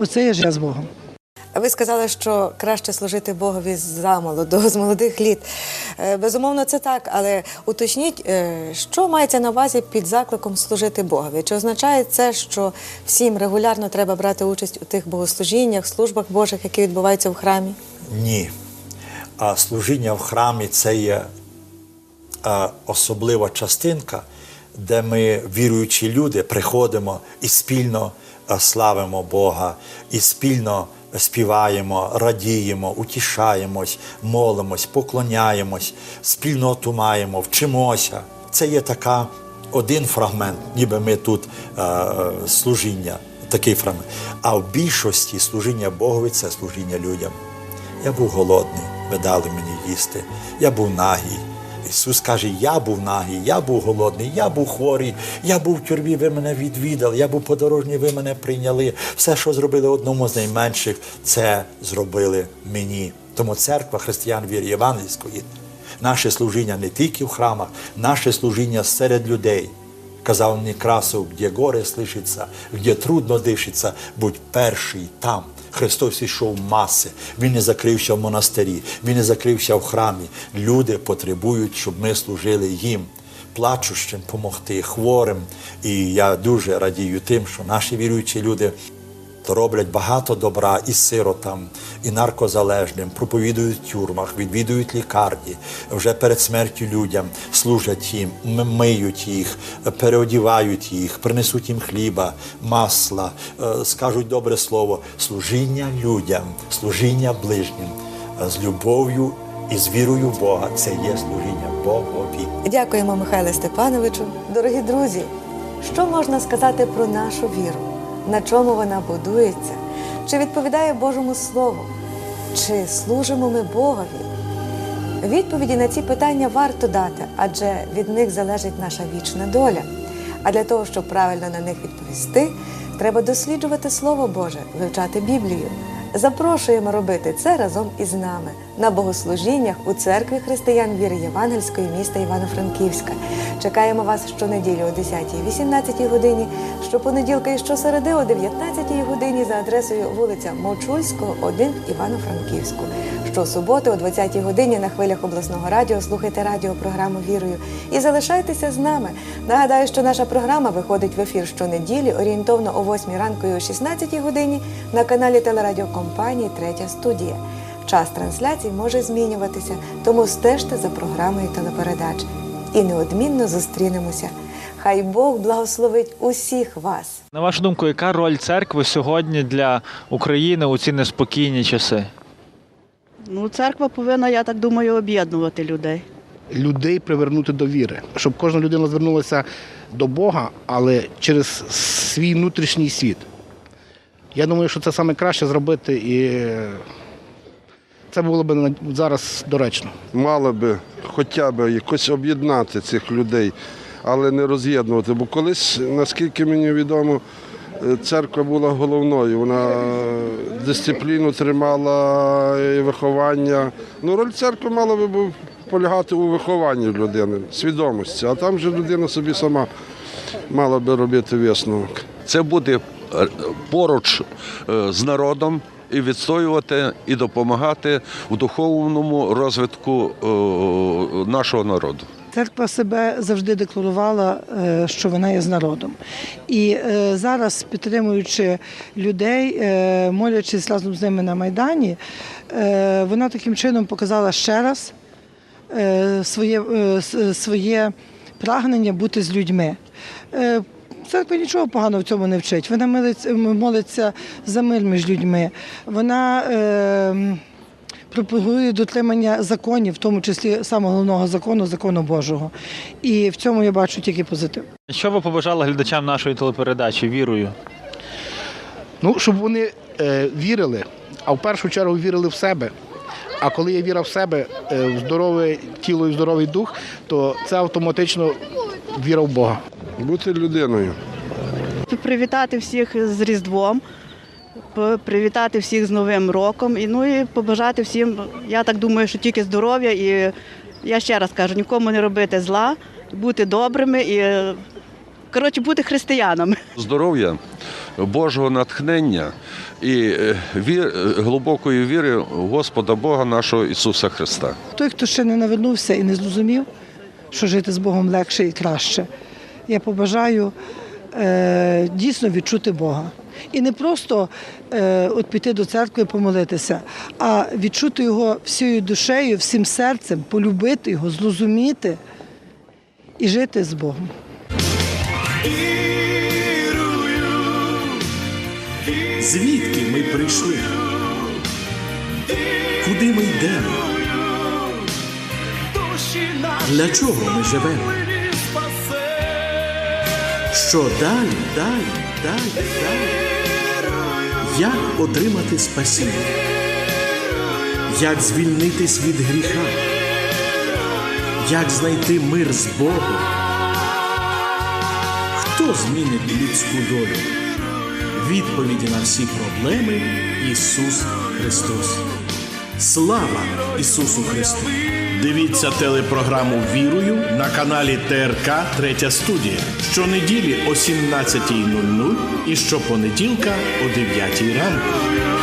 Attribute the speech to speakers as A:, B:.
A: Оце є життя з Богом.
B: Ви сказали, що краще служити Богові замолоду, з молодих літ. Е, Безумовно, це так, але уточніть, е, що мається на увазі під закликом служити Богові? Чи означає це, що всім регулярно треба брати участь у тих богослужіннях, службах Божих, які відбуваються в храмі?
C: Ні. А служіння в храмі це є е, особлива частинка, де ми, віруючі люди, приходимо і спільно славимо Бога, і спільно співаємо, радіємо, утішаємось, молимось, поклоняємось, спільноту маємо, вчимося. Це є така один фрагмент, ніби ми тут е, е, служіння, такий фрагмент. А в більшості служіння Богові це служіння людям. Я був голодний, ви дали мені їсти. Я був нагий. Ісус каже, я був нагий, я був голодний, я був хворий, я був в тюрмі, ви мене відвідали, я був подорожній, ви мене прийняли. Все, що зробили одному з найменших, це зробили мені. Тому церква християн віри євангельської, наше служіння не тільки в храмах, наше служіння серед людей. Казав Некрасов, де горе слишиться, де трудно дишиться, будь перший там. Христос ішов маси, Він не закрився в монастирі, Він не закрився в храмі. Люди потребують, щоб ми служили їм, плачущим допомогти, хворим. І я дуже радію тим, що наші віруючі люди роблять багато добра і сиротам, і наркозалежним, проповідують в тюрмах, відвідують лікарні, вже перед смертю людям служать їм, миють їх, переодівають їх, принесуть їм хліба, масла, е, скажуть добре слово, служіння людям, служіння ближнім з любов'ю і з вірою в Бога. Це є служіння Богові.
B: Дякуємо, Михайле Степановичу. Дорогі друзі, що можна сказати про нашу віру? На чому вона будується? Чи відповідає Божому Слову? Чи служимо ми Богові? Відповіді на ці питання варто дати, адже від них залежить наша вічна доля. А для того, щоб правильно на них відповісти, треба досліджувати Слово Боже, вивчати Біблію. Запрошуємо робити це разом із нами на богослужіннях у церкві християн віри Євангельської міста Івано-Франківська. Чекаємо вас щонеділі о 10 і 18 годині, щопонеділка і щосереди о 19 годині за адресою вулиця Мочульського, 1 в Івано-Франківську. Щосуботи о 20 годині на хвилях обласного радіо слухайте радіопрограму Вірою і залишайтеся з нами. Нагадаю, що наша програма виходить в ефір щонеділі орієнтовно о 8 ранку і о 16 годині на каналі телерадіокомпанії Третя студія. Час трансляцій може змінюватися, тому стежте за програмою телепередач. І неодмінно зустрінемося. Хай Бог благословить усіх вас.
D: На вашу думку, яка роль церкви сьогодні для України у ці неспокійні часи?
E: Ну, церква повинна, я так думаю, об'єднувати людей.
F: людей привернути до віри, щоб кожна людина звернулася до Бога, але через свій внутрішній світ. Я думаю, що це саме краще зробити, і це було б зараз доречно.
G: мали би хоча б якось об'єднати цих людей, але не роз'єднувати. Бо колись, наскільки мені відомо, церква була головною. Вона дисципліну тримала і виховання. Ну, роль церкви мала би полягати у вихованні людини, свідомості, а там вже людина собі сама мала би робити висновок.
H: це бути е, поруч е, з народом і відстоювати і допомагати у духовному розвитку е, нашого народу.
A: Церква себе завжди декларувала, е, що вона є з народом. І е, зараз, підтримуючи людей, е, молячись разом з ними на Майдані, вона таким чином показала ще раз своє, своє прагнення бути з людьми. Церква нічого поганого в цьому не вчить. Вона молиться, за мир між людьми. Вона е, пропагує дотримання законів, в тому числі самого головного закону, закону Божого. І в цьому я бачу тільки позитив.
D: Що ви побажали глядачам нашої телепередачі вірою?
F: Ну, щоб вони е, вірили, а в першу чергу вірили в себе. А коли є віра в себе, е, в здорове тіло і в здоровий дух, то це автоматично віра в Бога.
G: Бути людиною.
E: Привітати всіх з Різдвом, привітати всіх з Новим роком. І, ну і побажати всім, я так думаю, що тільки здоров'я. І я ще раз кажу, нікому не робити зла, бути добрими і коротше, бути християнами.
H: Здоров'я, Божого натхнення і е, вір, е, глибокої віри в Господа Бога нашого Ісуса Христа.
A: Той, хто ще не навернувся і не зрозумів, що жити з Богом легше і краще, я побажаю е, дійсно відчути Бога. І не просто е, от піти до церкви і помолитися, а відчути його всією душею, всім серцем, полюбити його, зрозуміти і жити з Богом.
I: Звідки ми прийшли? Куди ми йдемо? Для чого ми живемо? Що далі, далі, далі, далі? Як отримати спасіння? Як звільнитись від гріха? Як знайти мир з Богом? Хто змінить людську долю? Відповіді на всі проблеми Ісус Христос. Слава Ісусу Христу! Дивіться телепрограму Вірую на каналі ТРК Третя студія щонеділі о 17.00 і щопонеділка о 9 ранку.